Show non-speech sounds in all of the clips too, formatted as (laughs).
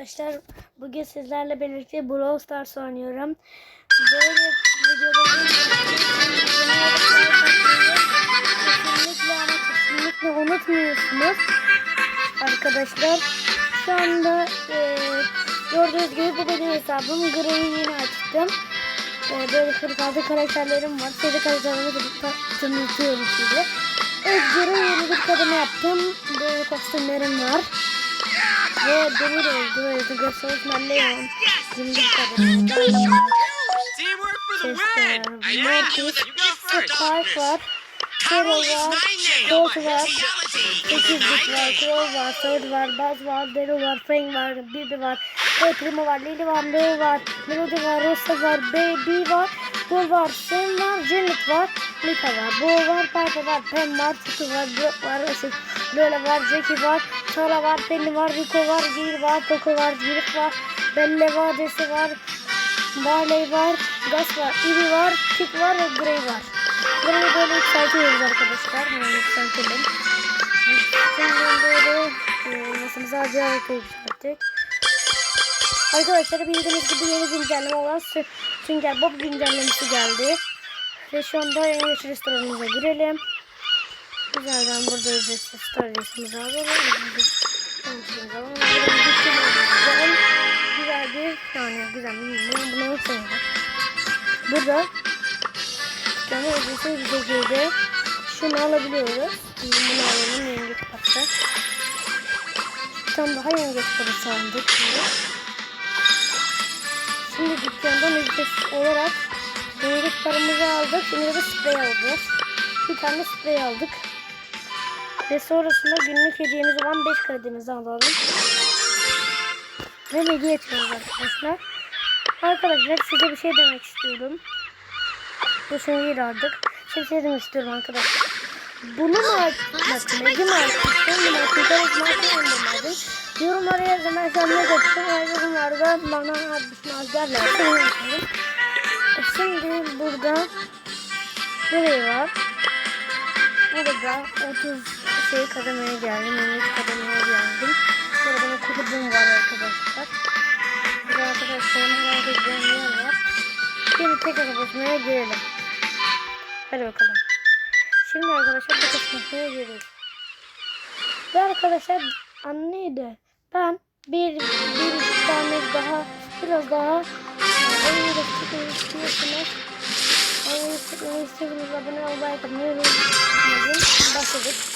arkadaşlar. Bugün sizlerle birlikte Brawl Stars oynuyorum. Böyle videoların kesinlikle ama kesinlikle unutmuyorsunuz. Arkadaşlar şu anda e, gördüğünüz gibi bu benim hesabım. Gray'i yeni açtım. E, böyle 46 karakterlerim var. Size karakterlerimi tanıtıyorum size. Evet Gray'i yeni bir kademe yaptım. Böyle kostümlerim var. Ve demir oldu. Öyle gösterip mallayalım. Zimdir kadın. Teamwork for the Chester, win! I am Mortis, you go first. Spike var. İs var. Colt var. Reality is Sekizlik my var. Crow var. Toad var. Buzz var. Daryl var. Frank var. Bibi var. El Primo var. Lily var. Leo var. Melody var. Rosa var. Baby var. Bull var. Sam var. Janet var. Lita var. Bo var. Piper var. Pam var. Titi var. Brock var. Işık. Lola var. Jackie var. Tara var. Penny var. Rico var. Jill var. Poco var. Jirik var. Belle var. Desi var. Barley var, Gus var, Ivy var, Tick var ve Grey var. Grey'i böyle yükseltiyoruz arkadaşlar. Hemen yükseltelim. Şimdi böyle masamızı acayip yükselttik. Arkadaşlar bildiğiniz gibi yeni güncelleme olan Sü- Sünger Bob güncellemesi geldi. Ve şu anda en güçlü restoranımıza girelim. Güzelden burada ücretsiz storiesimizi alalım. Ücretsiz alalım. Güzel bir yani güzel bir bunu sevdim. Burada yani ücretsiz bir şekilde şunu alabiliyoruz. Şimdi bunu alalım yengeç. Bir tane daha yengeç parası aldık şimdi. Şimdi dükkandan ücretsiz olarak yengeç paramızı aldık. Şimdi de sprey alacağız. Bir tane sprey aldık. Ve sonrasında günlük hediyemiz olan 5 kredimizi alalım. Ve hediye açıyoruz arkadaşlar. Arkadaşlar size bir şey demek istiyorum. Bu şeyi aldık. Şimdi şey demek istiyorum arkadaşlar. Bunu mu açmak? Neci mi açmak? Şimdi açmak? Açmak Yorumlara yazarsan ne geçsin? Yorumlarda bana yaparım. E Şimdi burada nereye var? Burada 30 şey kademeye geldim. 23 kademeye geldim. Burada benim kulübüm var arkadaşlar. Burada arkadaşlarım edeceğim yer var. Şimdi tek hesaplaşmaya girelim. Hadi bakalım. Şimdi arkadaşlar tek hesaplaşmaya giriyoruz. Ve arkadaşlar anneydi. Ben bir, bir iki tane daha biraz daha oyunu da çıkmayı istiyorsunuz. Oyunu çıkmayı istiyorsanız abone olmayı unutmayın. Başladık.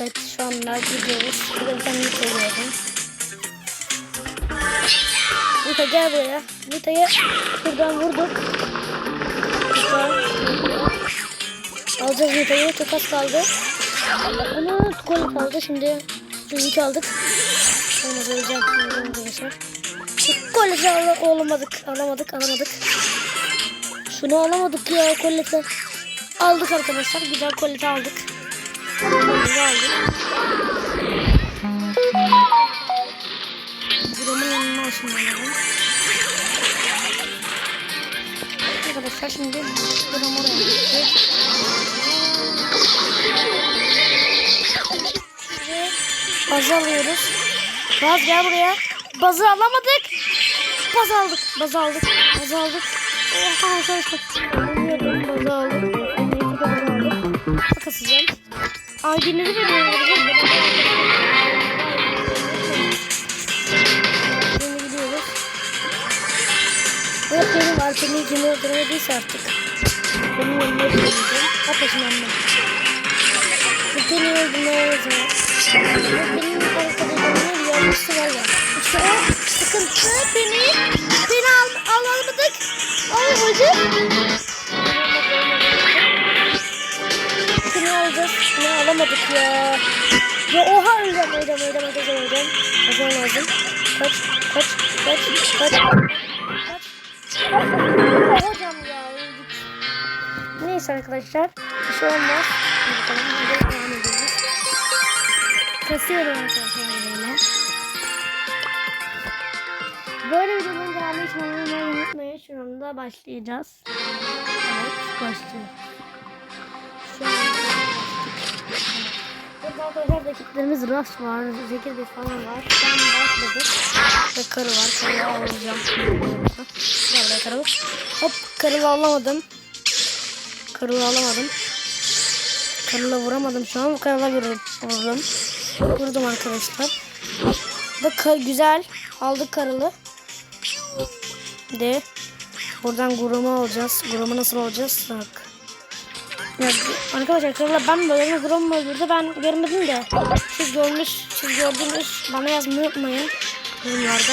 Evet şu anda gidiyoruz. Burada bir tane Nita gördüm. Nita gel buraya. Nita'yı buradan vurduk. Nita. Alacağız Nita'yı. Çok kaldı. Onu gol kaldı. Şimdi Nita aldık. Onu vereceğim. Arkadaşlar. Koleti al olamadık. Alamadık. Alamadık. Şunu alamadık ya koleti. Aldık arkadaşlar. Güzel koleti aldık. Koleti aldık. Yanına ışınlanalım. Arkadaşlar şimdi buram oraya. Ve bazı alıyoruz. Baz gel buraya. Bazı alamadık. Baz aldık. Baz aldık. Baz aldık. Oha arkadaşlar. Bazı aldık. Kasacağım. ID'nizi veriyorum. Şimdi gidiyoruz. Evet benim var. Beni kim öldürmediyse artık. Benim önüme öldüreceğim. Ateşim annem. Beni öldürmeye. Benim arkadaşlarımın yanlışı var ya. İşte o sıkıntı beni. Beni al, alamadık. Alamadık. Seni alacağız. Ne alamadık ya. Ya oha öleceğim öleceğim öleceğim öleceğim öleceğim. Öleceğim lazım. Kaç kaç kaç kaç. Kaç. Hocam ya öldük. Neyse arkadaşlar. Bir şey olmaz. Kasıyorum arkadaşlar böyle. Böyle videoların devamı için abone olmayı unutmayın. Şu anda başlayacağız. Evet başlıyoruz. Başladık. Arkadaşlar rakiplerimiz Ras var, Zekir Bey falan var. Ben başladık. Ve karı var. Karıyı alacağım. Gel buraya karı. Hop karılı alamadım. Karılı alamadım. Karıla vuramadım şu an. Karıla vurdum. Vurdum, arkadaşlar. Da kar güzel. Aldık karılı. De. Buradan gurumu alacağız. Gurumu nasıl alacağız? Bak. Arkadaşlar krala ben böyle Grom mu öldürdü ben görmedim de. Siz görmüş siz gördünüz. Bana yazmayı unutmayın. Yorumlarda.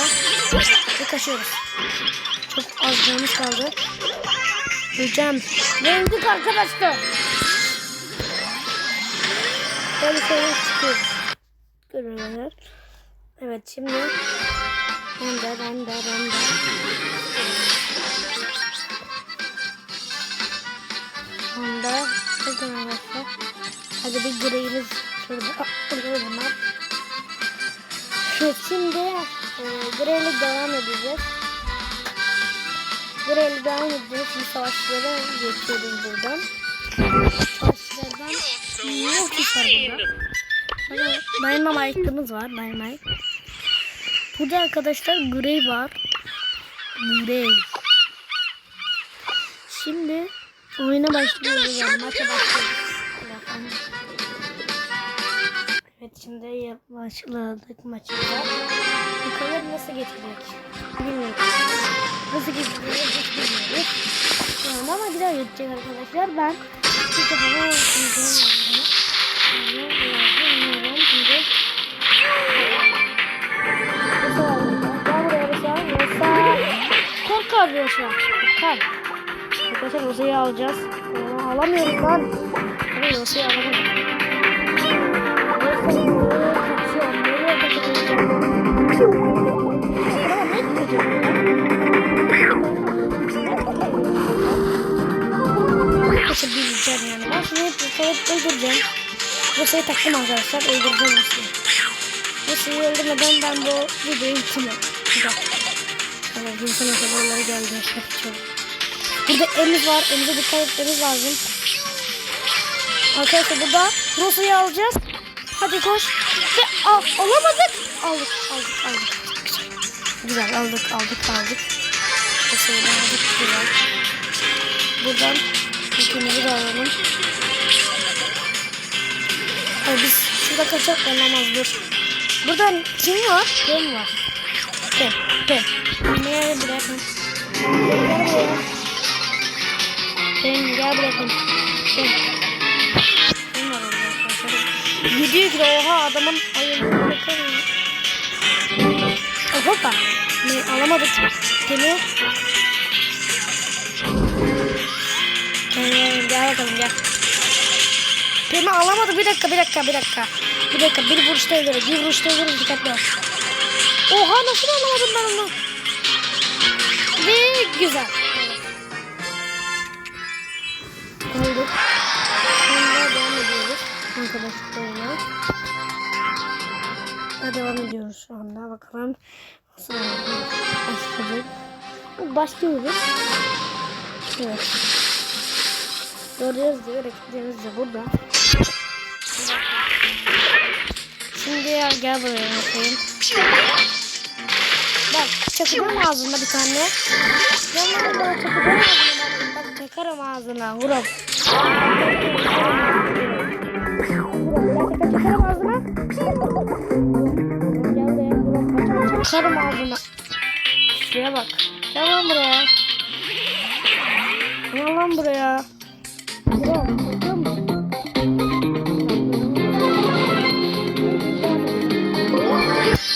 Ve kaçıyoruz. Çok az canımız kaldı. Öleceğim Yendik arkadaşlar. Böyle şeyler çıkıyoruz Görüyorlar. Evet şimdi. Render render render Onda bakın arkadaşlar. Hadi bir greyimiz şurada. Zaman. Evet şimdi e, greyle devam edeceğiz. Greyle devam edeceğiz. Şimdi savaşçılara geçiyoruz buradan. Savaşçılardan yok var burada. Ayakkabımız var. Dayanmay. Burada arkadaşlar grey var. Grey. Şimdi oyuna başlıyoruz yani maça başlıyoruz. Evet şimdi başladık maçımıza. Bakalım nasıl geçecek. Bilmiyorum. Nasıl geçecek hiç bilmiyoruz. Yani ama güzel geçecek arkadaşlar. Ben bir defa oynayacağım. Yani bilmiyorum şimdi. Rosa var burada. Gel buraya Rosa. Rosa. Korkar Rosa. Korkar. Arkadaşlar Rosa'yı alacağız. Ama alamıyoruz lan. Rosa'yı. Rosa'yı? Ama ne gideceğim ya? Kaçabileceğim yani. Ben şunu hep öldüreceğim. Rosa'yı taktım arkadaşlar. Öldüreceğim Rosa'yı. Rosa'yı öldürmeden ben bu videoyu bitirmem. Güzel. Evet, insan oraları geldi. Çok. Burada elimiz var. Elimize dikkat etmemiz lazım. Arkadaşlar burada Rosa'yı alacağız. Hadi koş. Ve al, alamadık. Aldık, aldık, aldık. Güzel, aldık, aldık, aldık. Rosa'yı aldık. Güzel. Buradan yükümüzü de alalım. Ay biz şurada kaçak olamaz dur. Buradan kim var? Kim var? Kim? Kim? Neye bırakın? Buraya. Sen gel bırakın. Sen. 700 kilo oha adamın ayırını bakar mı? Oh, hoppa. Ne alamadık. Seni. Gel, gel bakalım gel. Pemi alamadı. Bir dakika, bir dakika, bir dakika. Bir dakika, bir vuruşta ölürüz. Bir vuruşta ölürüz. Dikkatli ol. Oha nasıl alamadım ben onu? Ve güzel. Olduk. Şimdi devam ediyoruz. Arkadaşlarına. Daha devam ediyoruz şu anda. Bakalım. Nasıl başladık. Başlıyoruz. Evet. Görüyoruz diyor. Rakiplerimiz de burada. Şimdi ya, gel buraya bakayım. Bak çakacağım ağzına bir tane. Yanına da çakacağım ağzına. Bak çakarım ağzına. Vurup. Vurup. Çakarım ağzına. Çakarım ağzına. Şuraya bak. Gel lan buraya. Gel lan buraya.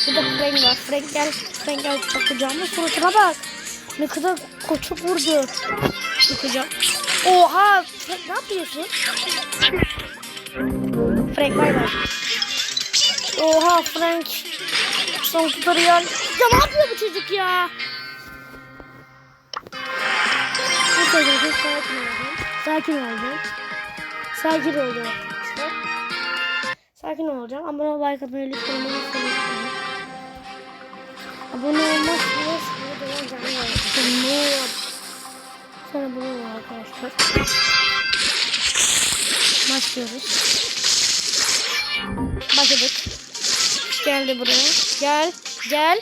Burada Frank var. Frank gel. Frank gel bakacağım. Suratına bak. Ne kadar koçuk vurdu. Bakacağım. Oha. Frank ne yapıyorsun? Frank bay bay. Oha Frank. Son tutarıyor. Ya ne yapıyor bu çocuk ya? Bu çocuk sakin oldu. Sakin oldu. Sakin oldu. Sakin olacağım. Abone like atmayı lütfen. Abone olmazsanız videoya canlı yayın. Sonra bunu arkadaşlar. Başlıyoruz. Başladık. Geldi buraya. Gel. Gel.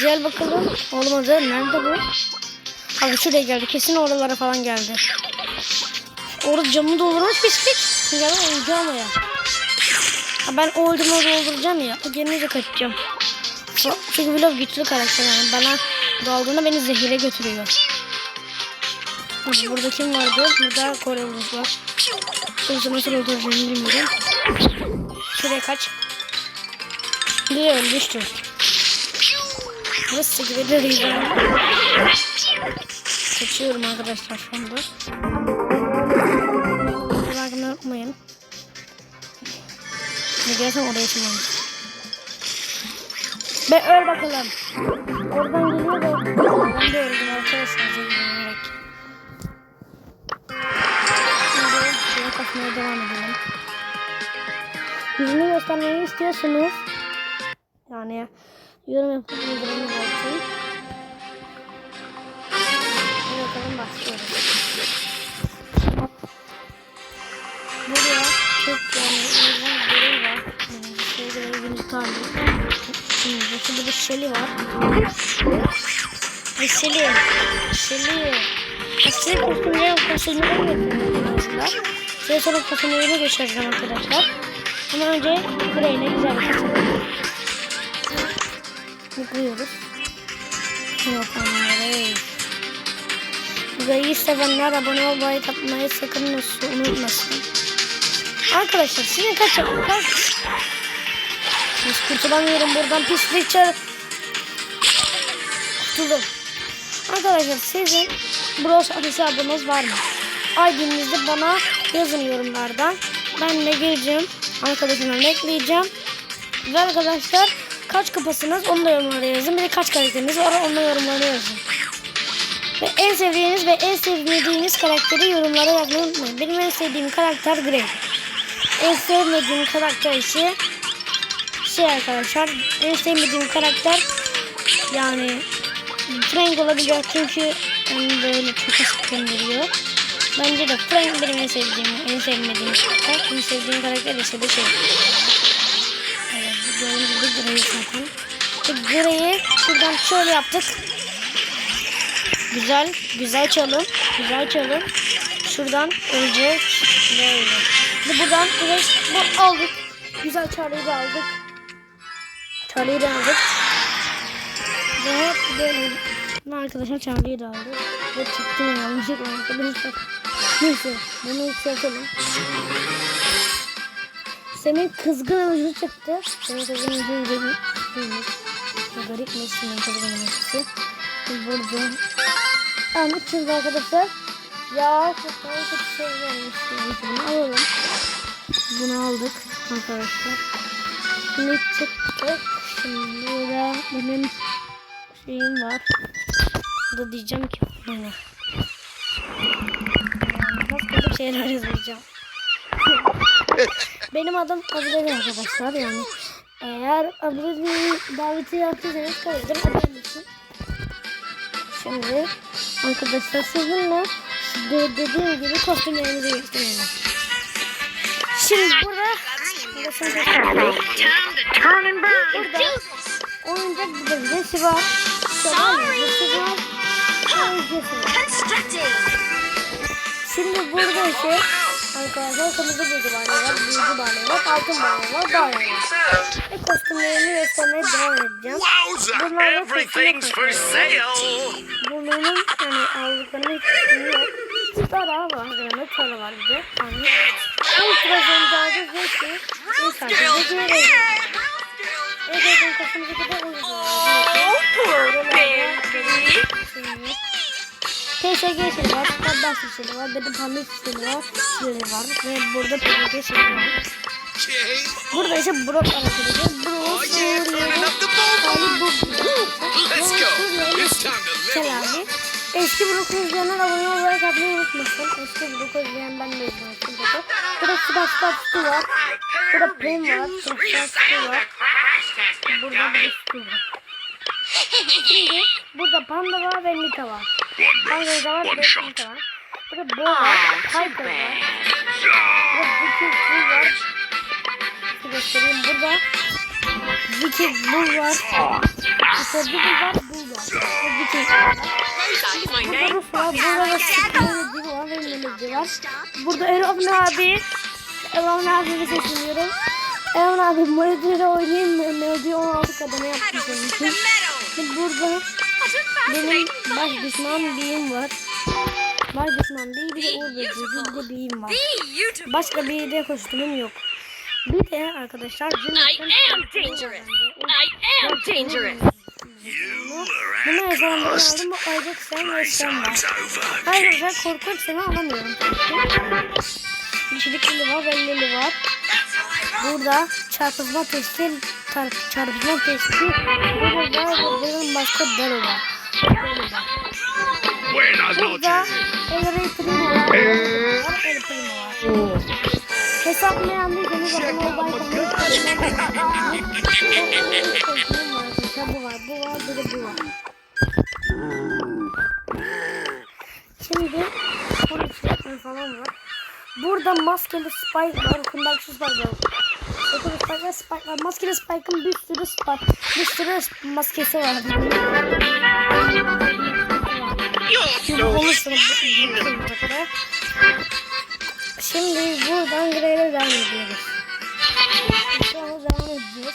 Gel bakalım. Olmadı. Nerede bu? Abi şuraya geldi. Kesin oralara falan geldi. Orada camı doldurmuş pislik. Gel oyuncağım ya. Ben o öldürme dolduracağım ya. O gelince kaçacağım. Çünkü Willow güçlü karakter yani. Bana daldığında beni zehire götürüyor. Burada kim vardı? Burada Kore Ulus var. Ulus'u nasıl öldüreceğimi bilmiyorum. Şuraya kaç. Biliyorum düştü. Burası gibi de. Kaçıyorum arkadaşlar şu anda. Kulağımı unutmayın. Ne gelsem oraya çıkmam. Be öl bakalım. Oradan geliyor da ben de öldüm arkadaşlar. Kaçmaya devam edelim. Yüzünü göstermeyi istiyorsunuz. Yani yorum yapıp bildirimini bırakın. Bakalım başlıyoruz. Buraya çok yani bir görev var. Yani şey görevini tarih. Şimdi burada bir Shelly var. Ve Shelly. Shelly. Aslında kostümleri kostümleri yapıyorum arkadaşlar. Size sonra kostümlerini göstereceğim arkadaşlar. Ama önce Grey'le güzel bir kostüm. Yıkıyoruz. Yapalım Grey. Grey'i sevenler abone olmayı tapmayı sakın unutmasın. Arkadaşlar sizin kaç kaç Hiç kurtulamıyorum buradan pislik çar. Kurtuldum. Arkadaşlar sizin Bros hesabınız var mı? ID'nizi bana yazın yorumlardan. Ben de gireceğim. Arkadaşımdan ekleyeceğim. Ve arkadaşlar kaç kupasınız onu da yorumlara yazın. Bir de kaç karakteriniz var onu da yorumlara yazın. Ve en sevdiğiniz ve en sevmediğiniz karakteri yorumlara yazmayı unutmayın. Benim en sevdiğim karakter Grey. En sevmediğim karakter ise şey arkadaşlar en sevmediğim karakter yani Frank olabilir çünkü onu böyle çok az gönderiyor. Bence de Frank benim en sevdiğim, en sevmediğim karakter. En sevdiğim karakter ise de şey. Evet, gördüğünüz gibi Grey zaten. Ve Grey'i şuradan şöyle yaptık. Güzel, güzel çalım. Güzel çalım. Şuradan önce böyle. Ve buradan bu aldık. Güzel Charlie'yi de aldık. Charlie'yi de aldık. Ve böyle ben arkadaşlar Charlie'yi de aldık. Ve çıktım yanlışlıkla arkadaşlar. Neyse bunu yükseltelim. Senin kızgın emoji çıktı. Senin kızgın değilmiş. Bu garipmiş senin kızgın emojisi. Burada yani şimdi arkadaşlar ya çok daha kötü şey gelmiş. Bunu alalım. Bunu aldık arkadaşlar. Şimdi çıktık. Şimdi burada benim şeyim var. Burada diyeceğim ki kötü şeyler yazacağım. (laughs) benim adım Abdülhamid arkadaşlar yani. Eğer Abdülhamid'i daveti yaptıysanız kabul ederim. Abdülhamid'sin. Şimdi arkadaşlar sizinle de dediğim gibi kostümlerimizi gösterelim. Şimdi burada burada oyuncak bir birisi var. Şövalye birisi var. Şimdi burada ise arkadaşlar kırmızı büyücü bağlı var, büyücü bağlı var, altın bağlı var, bağlı var. Ve kostümlerini göstermeye devam edeceğim. Wowza! Everything's for sale. Burnunun hani aldıklarına hiç yok. Tara var, yani tara var bir de. Yani ultra zencadı zeki. İnsan gibi diyelim. Evet, kafamızdaki de uygun. Oh, poor baby. TSG sili var, Kaddaş sili var, Bedim Pamir sili var, sili var ve burada PvP sili var. Burada ise Brock arkadaşlar. Brock. Ali bu. Selam. Eski Brock izleyenler abone olarak atmayı unutmasın. Eski Brock izleyen ben de izlemiştim. Burada Superstar Stu var. Burada Pem var. Superstar Stu var. Burada bir Stu var. Şimdi burada Panda var ve Nita var. Panda da var ve Nita var. Burada Bo var. Piper var. Burada Viking Stu var. başka göstereyim. Burada Viking Bull var. İşte Bull var, Bull var. Ve Viking var. Burada Rus var. Burada da Sıkıntı var ve Melody var. Burada Erhan abi. Erhan abi'yi seçmiyorum. Erhan abi Melody'de oynayayım mı? Melody 16 kademe için. Ve burada benim baş düşman beyim var. Baş düşman değil bir de Böceği bir de beyim var. Başka bir de kostümüm yok. Bir de arkadaşlar I am dangerous. I am dangerous. You Bunu her zaman aldım. Bu ayrıca sen ve sen var. Arkadaşlar korkunç seni alamıyorum. Yeşillik lili var ve lili var. Burada çarpışma testi tar- çarpışma testi burada var bunun başka deli var. Var. Burada noches. El Primo var. El Primo var. Hesaplayandıysanız abone olmayı Bu var, bu var, bir de bu var. Şimdi konuşacaklar falan var. Burada maskeli Spike var, kundakçı Spike var. Maskeli Spike var, Spike var. Maskeli Spike'ın bir sürü Spike, bir sürü maskesi var. Şimdi konuşalım. Şimdi buradan Grey'le devam ediyoruz. Sonra devam edeceğiz.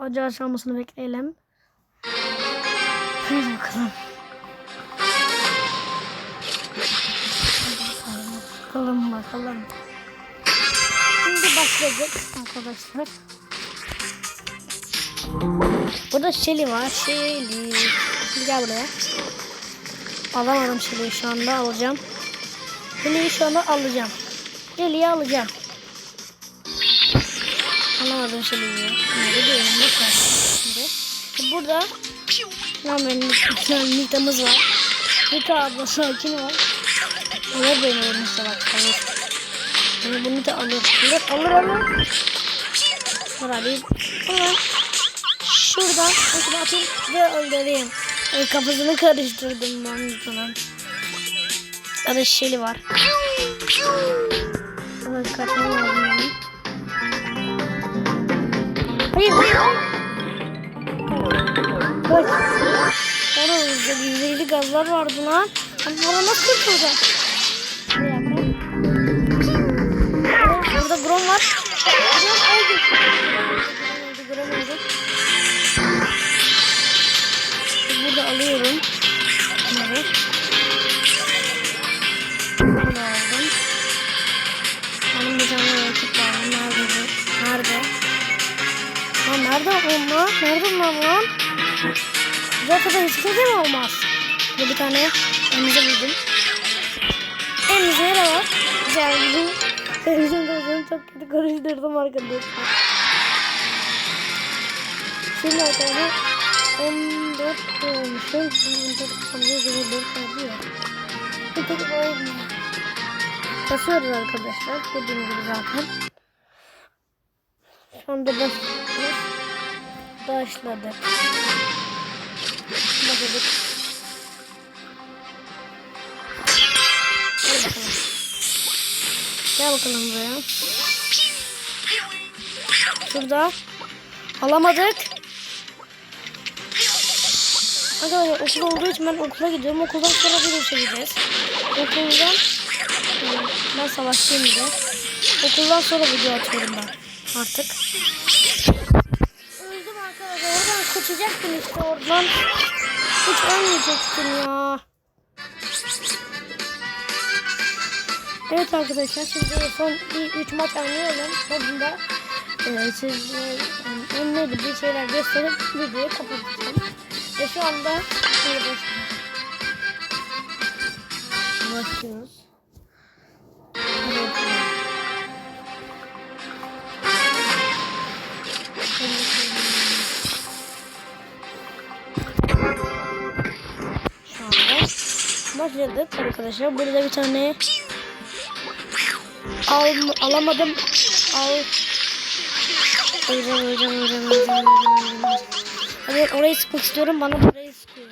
Ocağı çalmasını bekleyelim. Hadi bakalım. Bakalım bakalım. Başladık arkadaşlar. Burada Shelly var. Shelly. Gel buraya. Alamadım Shelly'yi şu anda alacağım. Shelly'yi şu anda alacağım. Shelly'yi alacağım. Alamadım Shelly'yi. Nerede. Şimdi. Burada Lan benim Nita'mız var. Nita abla sakin ol. Alır beni o salak alır. Beni bu Nita alır. Alır alır alır. Dur abi. Ulan. Şuradan şuradan atayım ve öldüreyim. Ay, kafasını karıştırdım ben Nita'nın. Arada şeli var. Evet kaçmam lazım benim. Hayır. Kaç. Orada yüzeyli gazlar vardı lan. Ama bana nasıl kurtuldu? Burada alıyorum. Bunları. Bunu aldım. Benim bir tane rakip var. Nerede? Nerede? Lan nerede onlar? Nerede onlar lan? Zaten hiç kimse mi olmaz? Burada bir tane emize buldum. Emize yere var. Güzel bizim Gözünü çok kötü karıştırdım arkadaşlar. Şimdi arkadaşlar 14 olmuşum. 14 olmuşum. 24 kaldı ya. Bir tek olmuyor. Kasıyoruz arkadaşlar. Dediğim gibi zaten. Şu anda başlıyoruz. Başladık. Başladık. Gel bakalım buraya. Şurada. Alamadık. Arkadaşlar okul olduğu için ben okula gidiyorum. Okuldan sonra bir işe. Okuldan Hmm, ben savaşçıyım bir. Okuldan sonra video atıyorum ben artık. Öldüm arkadaşlar. Oradan kaçacaktım işte oradan. Hiç ölmeyecektim ya. Evet arkadaşlar şimdi son 3 maç oynayalım. Sonunda e, siz e, önüne bir şeyler gösterip videoyu kapatacağım. Ve şu anda şöyle başlıyoruz. Başlıyoruz. Şu anda başladık arkadaşlar. Burada bir tane al alamadım. Al. Öleceğim, öleceğim, öleceğim, öleceğim, öleceğim. Evet orayı sıkmak istiyorum. Bana burayı sıkıyor.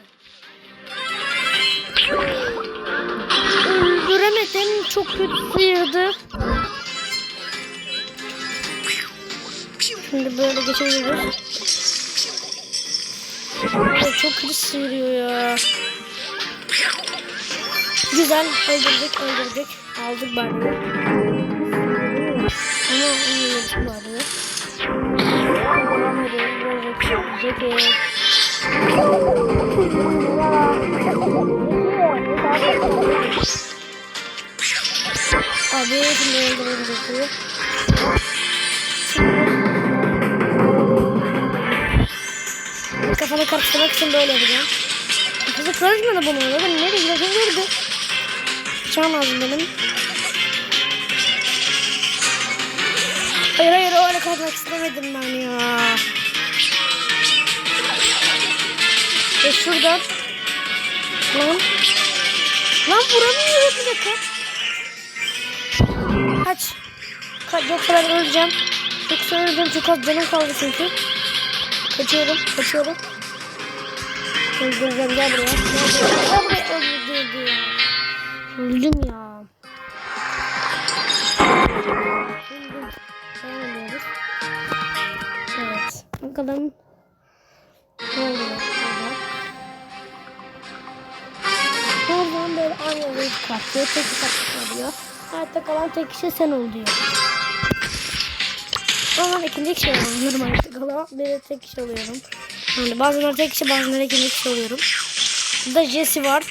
Öldüremedim. Çok kötü sıyırdı. Şimdi böyle geçebiliriz. Ay, çok kötü sıyırıyor ya. Güzel öldürdük öldürdük. Aldık bari. Abi öldürelim Zeki'yi. Kafanı karıştırmak için böyle yapacağım. Kafası karışmadı bunu. Ben nereye gidiyorsun gördü. Çağım lazım benim. Hayır hayır öyle kalmak istemedim ben ya. Ve şuradan. Lan. Lan vuramıyorum bir dakika. Kaç. Kaç yoksa ben öleceğim. Yoksa öleceğim çok az canım kaldı çünkü. Kaçıyorum, kaçıyorum. Öldüreceğim gel buraya. Gel buraya. Gel buraya öldürdü. Öldüm ya. Öldüm. Ediyoruz. Evet. Bakalım. Ne oluyor? Aynı yolu çıkartıyor. Tek çıkartıyor. Hayatta kalan tek kişi sen ol diyor. Ama ikinci kişi oluyorum. Normal kalan bir tek kişi oluyorum. Yani bazen tek kişi bazen ikinci kişi oluyorum. Burada Jesse var.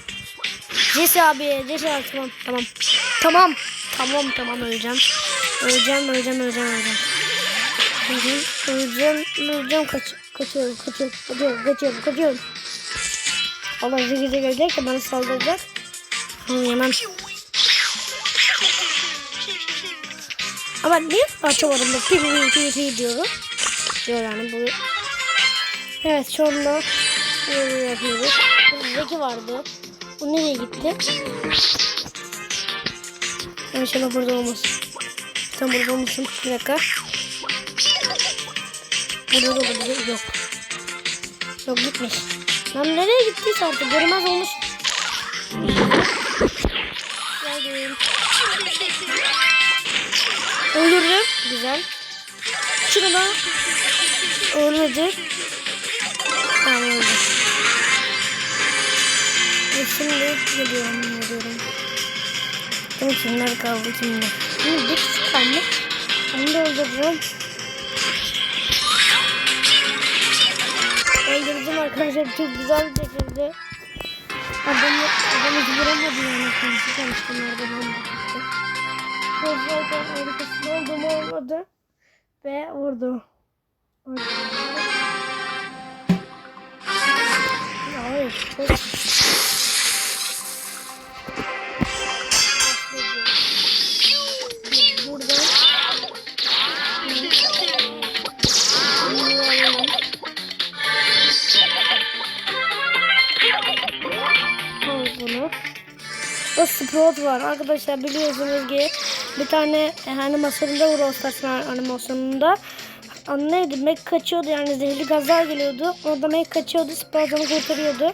Jesse abi. Jesse abi tamam tamam. Tamam. Tamam tamam öleceğim. Öleceğim öleceğim öleceğim öleceğim. Öleceğim öleceğim öleceğim kaç kaçıyorum kaçıyorum kaçıyorum kaçıyorum kaçıyorum. Allah zeki gelecek de bana saldıracak. Onu yemem. Ama niye açamadım da pi pi pi pi diyorum. Diyor yani bu. Evet anda böyle yapıyoruz. Burada Zeki vardı. Bu nereye gitti? İnşallah burada olmaz. Tam burada olmasın. Bir dakika. Burada da olabilir. Yok. Yok gitmiş. Lan nereye gittiyse artık görmez olmuş. Güzel. Şunu da ölmedi. Tamam öldü. Ve şimdi geliyorum. Geliyorum. Benim kimler kaldı kimler? Şimdi bir kişi kalmış. Onu da öldüreceğim. Öldürdüm arkadaşlar çok güzel bir şekilde. Adamı, adamı hiç vuramadı yani. Konuştum orada ben de. Zaten arkasında olduğum olmadı. Ve vurdu. Hayır. Sprout var. Arkadaşlar biliyorsunuz ki bir tane e, animasyonunda Brawl Stars'ın animasyonunda neydi? Mac kaçıyordu yani zehirli gazlar geliyordu. Orada Mac kaçıyordu. Sprout onu kurtarıyordu.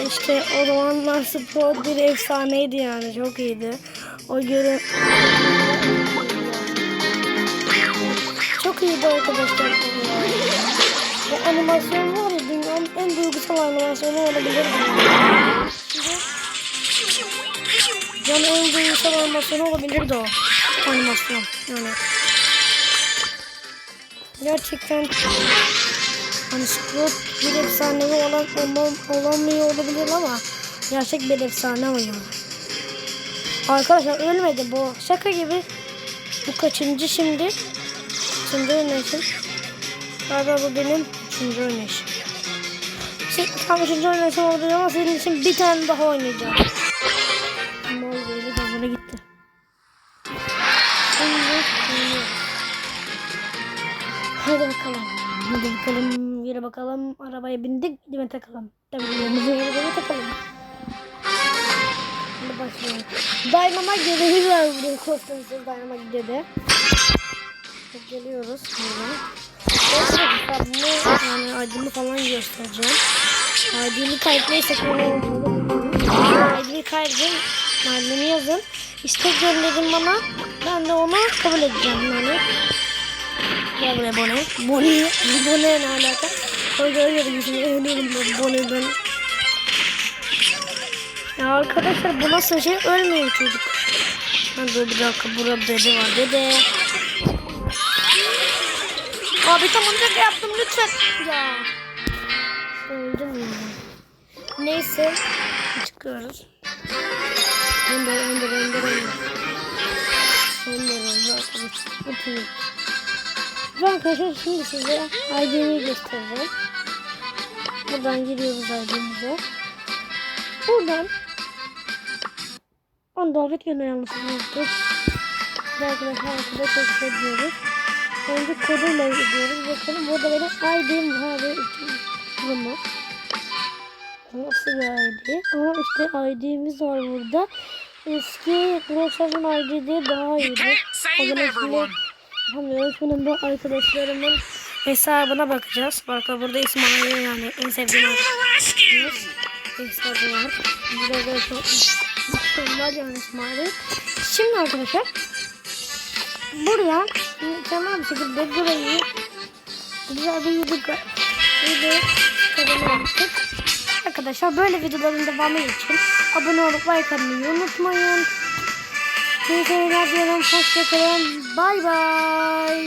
E İşte o zamanlar Sprout bir efsaneydi yani. Çok iyiydi. O göre çok iyiydi arkadaşlar. Bu animasyon var ya dünyanın en duygusal animasyonu olabilir. Yani en duygusal animasyonu olabilirdi o animasyon. Yani gerçekten hani Sprout bir efsanevi olan olmam, olamıyor olabilir ama gerçek bir efsane o yani. Arkadaşlar ölmedi bu. Şaka gibi. Bu kaçıncı şimdi? Üçüncü oynayışım. Galiba bu benim üçüncü oynayışım. Şey, tam üçüncü oynayışım olabilir ama senin için bir tane daha oynayacağım. Hadi bakalım. Hadi bakalım. Yürü bakalım. Arabaya bindik. Dime takalım. Tabii yerimize yere dime takalım. Hadi başlayalım. Dynamite görevi var burada. Kostümsüz Dynamite dede. Geliyoruz. Bunu yani aydını falan göstereceğim. Aydını kaybetmeysek ne kaybedin. Mahallemi yazın. İstek gönderin bana. Ben de onu kabul edeceğim yani. Gel buraya Bonnie. Bonnie. Bonnie ne alaka? Öyle öyle bir yüzünü ölüyorum ben. Ya arkadaşlar bu nasıl şey? Ölmüyor çocuk. Ha dur bir dakika burada dede var dede. Abi tam onu yaptım lütfen. Ya. Öldüm ya. Neyse. Çıkıyoruz. Ender, ender, ender. Ender, ender, arkadaşlar. Oturun. Ve arkadaşlar şimdi size ID'yi göstereceğim. Buradan giriyoruz ID'mize. Buradan 10 dolar yönelmişizdir. Ve arkadaşlar arkada teşekkür ediyoruz. Önce koduyla gidiyoruz. Bakalım burada benim ID'm var. Bunu. Nasıl bir ID? Ama işte ID'miz var burada. Eski Brosa'nın ID'de daha iyiydi. O zaman şimdi Şimdi bu arkadaşlarımın hesabına bakacağız. Bakın burada İsmail yani en sevdiğim arkadaşımız. Hesabı var. Burada da çok yani İsmail. Şimdi arkadaşlar buraya tamam bir şekilde burayı güzel bir kanalı yaptık. Arkadaşlar böyle videoların devamı için abone olup like atmayı unutmayın. Seyirler diyorum. Hoşçakalın. Bay bay.